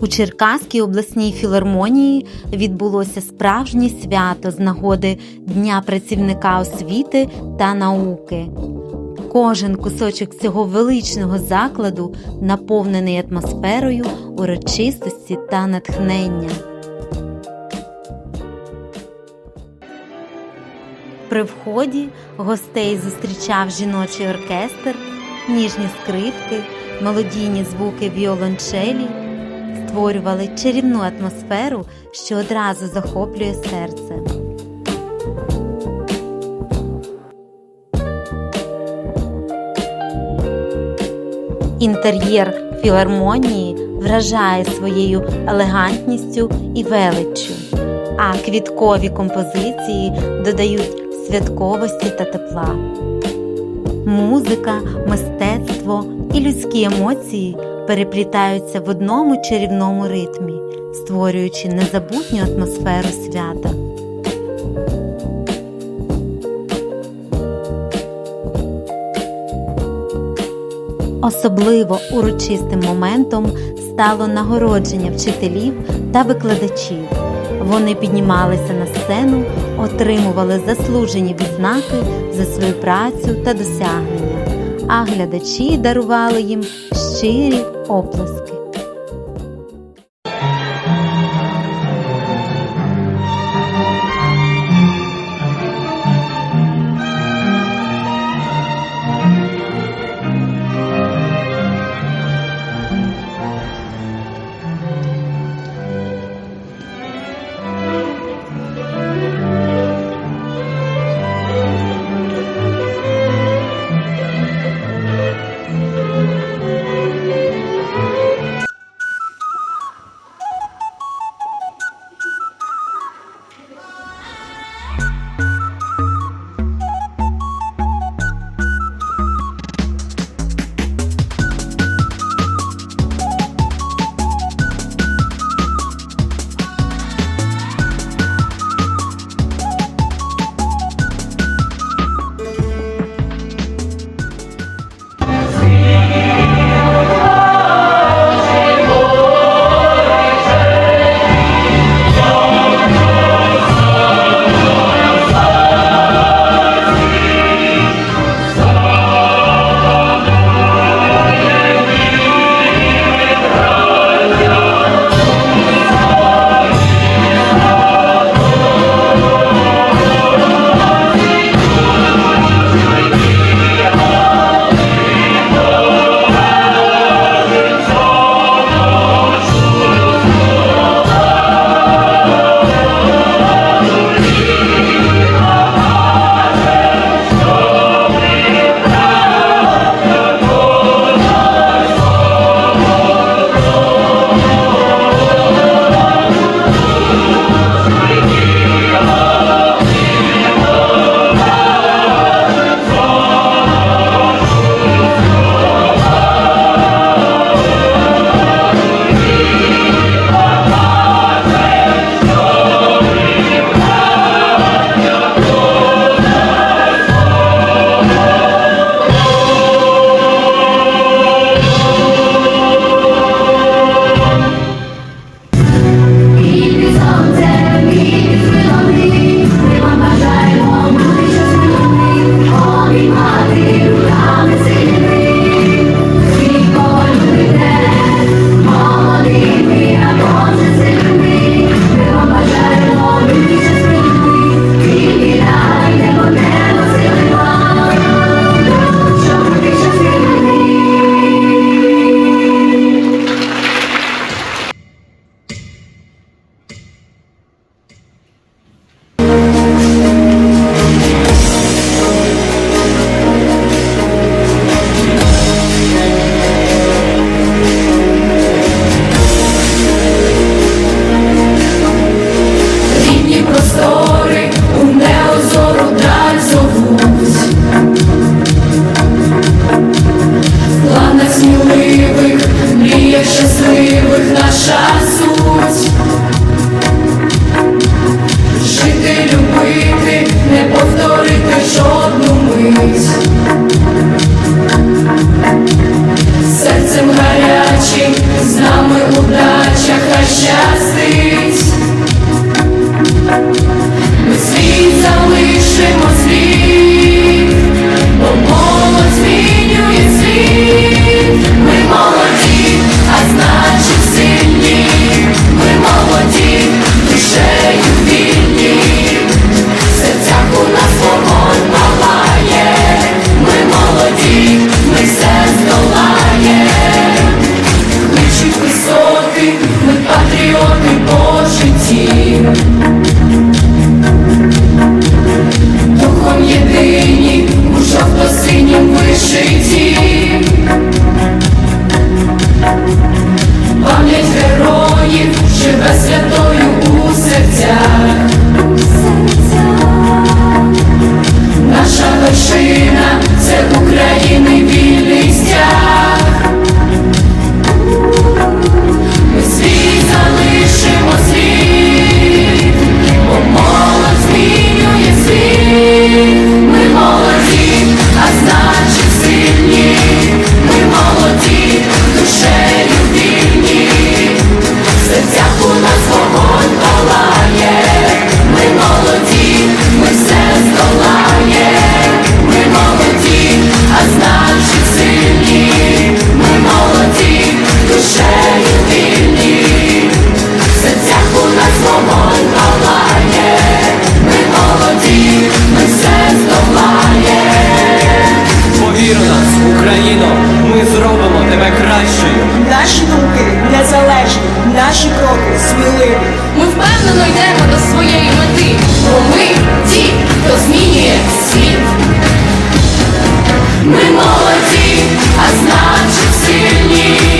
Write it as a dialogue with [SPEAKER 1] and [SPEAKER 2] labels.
[SPEAKER 1] У Черкаській обласній філармонії відбулося справжнє свято з нагоди Дня працівника освіти та науки. Кожен кусочок цього величного закладу наповнений атмосферою урочистості та натхнення. При вході гостей зустрічав жіночий оркестр, ніжні скрипки, мелодійні звуки віолончелі створювали чарівну атмосферу, що одразу захоплює серце. Інтер'єр філармонії вражає своєю елегантністю і величчю, а квіткові композиції додають святковості та тепла. Музика, мистецтво і людські емоції переплітаються в одному чарівному ритмі, створюючи незабутню атмосферу свята. Особливо урочистим моментом стало нагородження вчителів та викладачів. Вони піднімалися на сцену, отримували заслужені відзнаки за свою працю та досягнення, а глядачі дарували їм щирі
[SPEAKER 2] oblasti. у нас вогонь палає.
[SPEAKER 3] наші кроки сміливі.
[SPEAKER 2] Ми впевнено йдемо до своєї мети, бо ми ті, хто змінює світ. Ми молоді, а значить сильні.